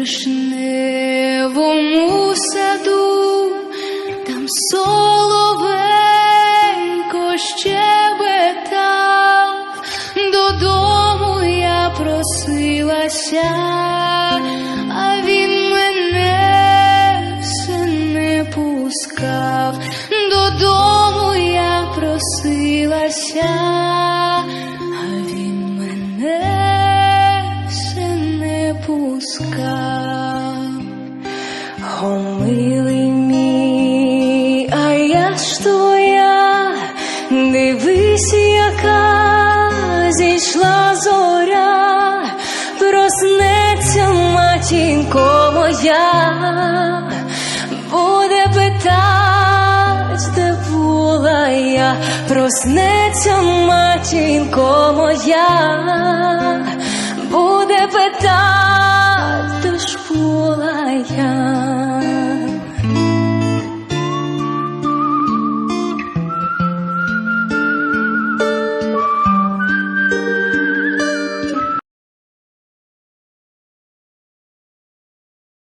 вишневому саду, там соловейко щебетав, додому я просилася, а він мене все не пускав, додому я просилася, О, мій, а я ж дивись, яка зійшла зоря, проснеться матінко моя, буде питать, де була я, проснеться матінко моя.